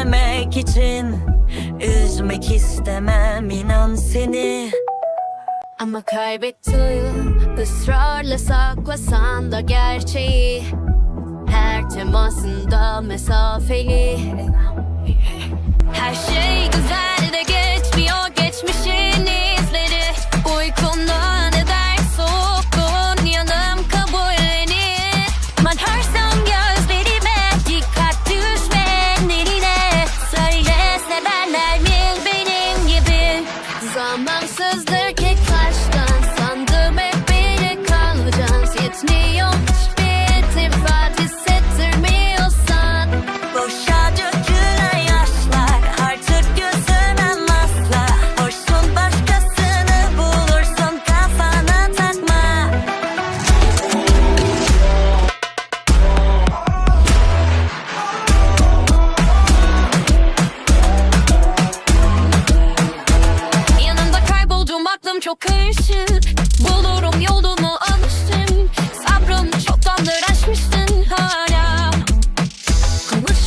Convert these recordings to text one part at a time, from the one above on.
Üzmemek için Üzmek istemem inan seni. Ama kaybettim ısrarla saklasan da gerçeği Her temasında mesafeli. Her şey Mom says there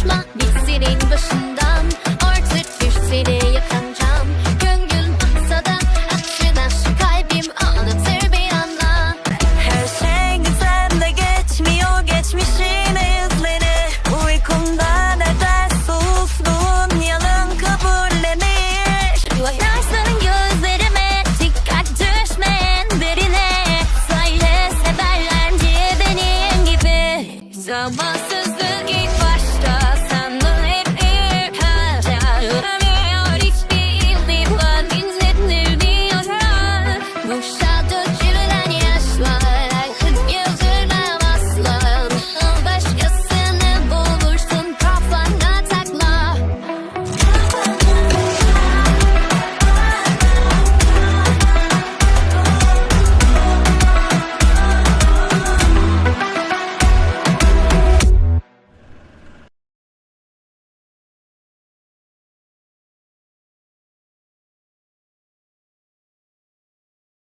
konuşma. Bilsenin başından Artık bir seni yakancam Gönlüm aksa da Aksın aşk kalbim ağlatır bir anla Her şey güzelde geçmiyor Geçmişin izleri Uykumda ne ders Soğukluğun yalın kabullenir. Yaşların gözlerime Dikkat düşmeyen derine Söyle severler diye benim gibi. Zamansızlık